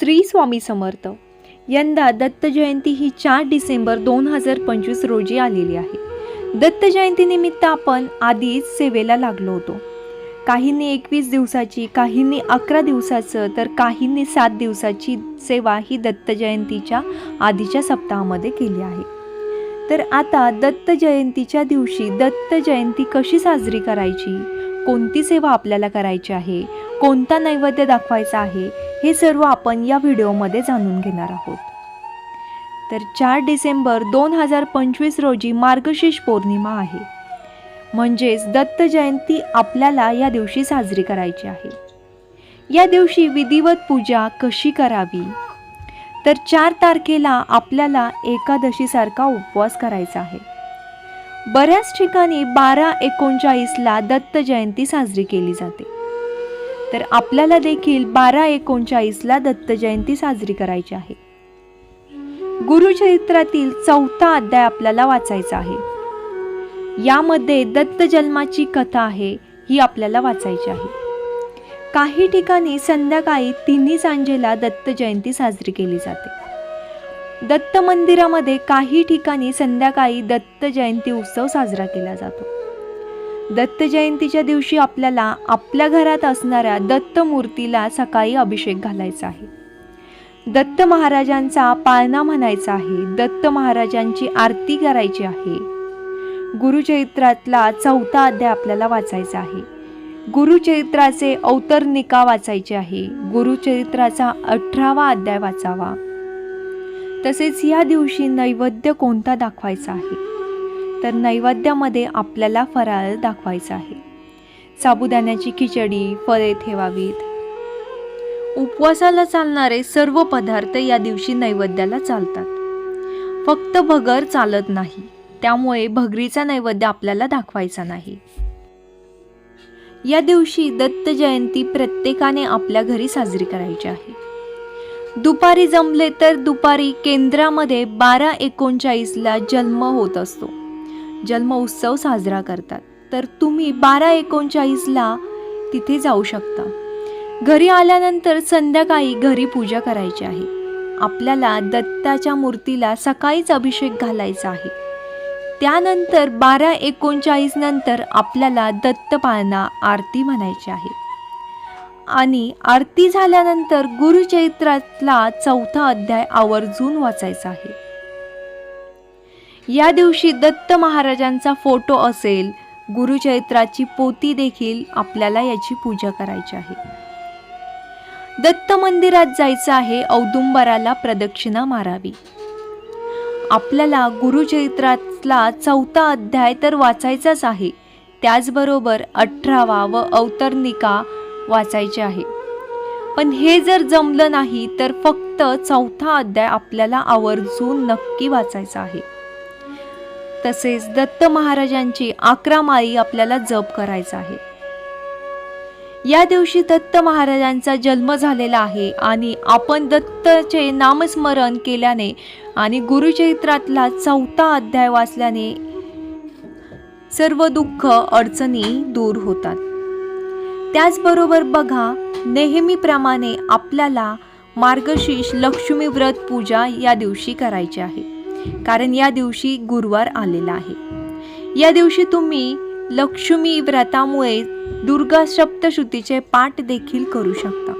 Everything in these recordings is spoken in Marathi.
श्री स्वामी समर्थ. यंदा दत्त जयंती ही चार डिसेंबर दोन हजार पंचवीस रोजी आलेली आहे. दत्त जयंतीनिमित्त आपण आधीच सेवेला लागलो होतो. काहींनी एकवीस दिवसाची काहींनी अकरा दिवसाचं तर काहींनी सात दिवसाची सेवा ही दत्त जयंतीच्या आधीच्या सप्ताहामध्ये केली आहे. तर आता दत्त जयंतीच्या दिवशी दत्त जयंती कशी साजरी करायची? कोणती सेवा आपल्याला करायची आहे? कोणता नैवेद्य दाखवायचा आहे हे सर्व आपण या व्हिडिओमध्ये जाणून घेणार आहोत. तर चार डिसेंबर दोन हजार पंचवीस रोजी मार्गशीर्ष पौर्णिमा आहे. म्हणजेच दत्त जयंती आपल्याला या दिवशी साजरी करायची आहे. या दिवशी विधिवत पूजा कशी करावी? तर चार तारखेला आपल्याला एकादशीसारखा उपवास करायचा आहे. बऱ्याच ठिकाणी बारा एकोणचाळीसला दत्त जयंती साजरी केली जाते. तर आपल्याला देखील बारा एकोणचाळीसला दत्त जयंती साजरी करायची आहे. गुरुचरित्रातील चौथा अध्याय आपल्याला वाचायचा आहे. यामध्ये दत्त जन्माची कथा आहे ही आपल्याला वाचायची आहे. काही ठिकाणी संध्याकाळी तिन्ही सांजेला दत्त जयंती साजरी केली जाते. दत्त मंदिरामध्ये काही ठिकाणी संध्याकाळी दत्त जयंती उत्सव साजरा केला जातो. दत्त जयंतीच्या दिवशी आपल्याला आपल्या घरात असणाऱ्या दत्त मूर्तीला सकाळी अभिषेक घालायचा आहे. दत्त महाराजांचा पाळणा म्हणायचा आहे. दत्त महाराजांची आरती करायची आहे. गुरुचरित्रातला चौथा अध्याय आपल्याला वाचायचा आहे. गुरुचरित्राचे अवतरनिका वाचायचे आहे. गुरुचरित्राचा अठरावा अध्याय वाचावा. तसेच या दिवशी नैवेद्य कोणता दाखवायचा आहे? तर नैवेद्यामध्ये आपल्याला फराळ दाखवायचा आहे. साबुदाण्याची खिचडी फळे ठेवावीत. उपवासाला चालणारे सर्व पदार्थ या दिवशी नैवेद्याला चालतात. फक्त भगर चालत नाही त्यामुळे भगरीचा नैवेद्य आपल्याला दाखवायचा नाही. या दिवशी दत्त जयंती प्रत्येकाने आपल्या घरी साजरी करायची आहे. दुपारी जमले तर दुपारी केंद्रामध्ये बारा एकोणचाळीसला जन्म होत असतो. जन्म उत्सव साजरा करतात. तर तुम्ही बारा एकोणचाळीसला तिथे जाऊ शकता. घरी आल्यानंतर संध्याकाळी घरी पूजा करायची आहे. आपल्याला दत्ताच्या मूर्तीला सकाळीच अभिषेक घालायचा आहे. त्यानंतर बारा एकोणचाळीस नंतर आपल्याला दत्तपाळणा आरती म्हणायची आहे. आणि आरती झाल्यानंतर गुरुचरित्रातला चौथा अध्याय आवर्जून वाचायचा आहे. या दिवशी दत्त महाराजांचा फोटो असेल गुरुचरित्राची पोती देखील आपल्याला याची पूजा करायची आहे. दत्त मंदिरात जायचं आहे औदुंबराला प्रदक्षिणा मारावी. आपल्याला गुरुचरित्रातला चौथा अध्याय तर वाचायचाच आहे. त्याचबरोबर अठरावा व अवतरणिका वाचायचे आहे. पण हे जर जमलं नाही तर फक्त चौथा अध्याय आपल्याला आवर्जून नक्की वाचायचा आहे. तसेच दत्त महाराजांची अकरा माळी आपल्याला जप करायचा आहे. या दिवशी दत्त महाराजांचा जन्म झालेला आहे आणि आपण दत्तचे नामस्मरण केल्याने आणि गुरुचरित्रातला चौथा अध्याय वाचल्याने सर्व दुःख अडचणी दूर होतात. त्याचबरोबर बघा नेहमीप्रमाणे आपल्याला मार्गशीर्ष लक्ष्मी व्रत पूजा या दिवशी करायची आहे. कारण या दिवशी गुरुवार आलेला आहे. या दिवशी तुम्ही लक्ष्मी व्रतामुळे दुर्गा सप्तशुतीचे पाठ देखील करू शकता.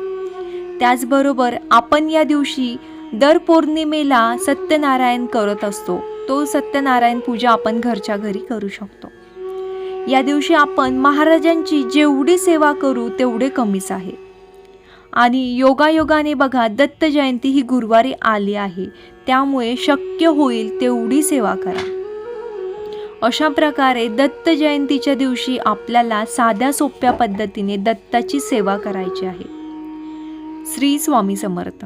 त्याचबरोबर आपण या दिवशी दर पौर्णिमेला सत्यनारायण करत असतो. तो सत्यनारायण पूजा आपण घरच्या घरी करू शकतो. या दिवशी आपण महाराजांची जेवढी सेवा करू तेवढे कमीच आहे. आणि योगायोगाने बघा दत्त जयंती ही गुरुवारी आली आहे. त्यामुळे शक्य होईल तेवढी सेवा करा. अशा प्रकारे दत्त जयंतीच्या दिवशी आपल्याला साध्या सोप्या पद्धतीने दत्ताची सेवा करायची आहे. श्री स्वामी समर्थ.